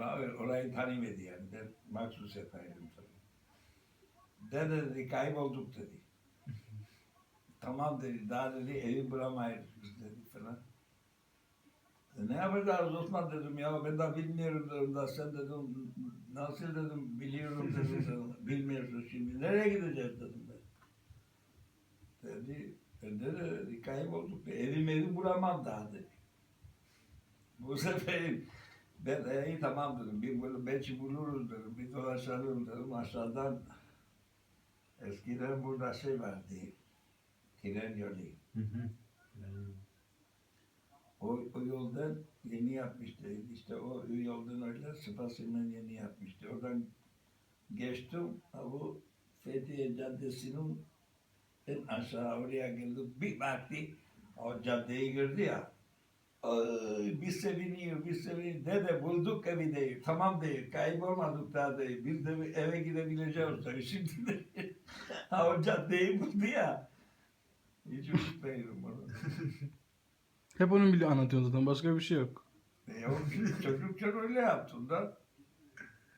Orayı, orayı tanımadı yani. Ben maksus yapaydım tabii. Dede dedi kaybolduk dedi. tamam dedi daha dedi evi bulamayız dedi falan. E, ne yapacağız Osman dedim ya ben daha bilmiyorum dedim da sen dedim nasıl dedim biliyorum dedim, dedim bilmiyorsun şimdi nereye gideceğiz dedim ben. Dedi ben de dedi, kaybolduk dedi. Evim evi bulamam daha dedi. Bu sefer ben de iyi tamam dedim. Bir böyle belki buluruz dedim. Bir dolaşalım dedim. Aşağıdan eskiden burada şey vardı. Tren yolu. Hı hı. O, o yoldan yeni yapmıştı. İşte o yoldan öyle sıfasından yeni yapmıştı. Oradan geçtim. Bu Fethiye Caddesi'nin en aşağı oraya geldik. Bir baktı. O caddeyi gördü ya. Bir seviniyor, bir seviniyor. Dede bulduk evi değil. Tamam değil. Kaybolmadık daha değil. Biz de eve gidebileceğiz tabii. Şimdi de ha, o caddeyi buldu ya. Hiç unutmayırım onu. Hep onun bile anlatıyorsun zaten başka bir şey yok. E o çocukken öyle yaptım da.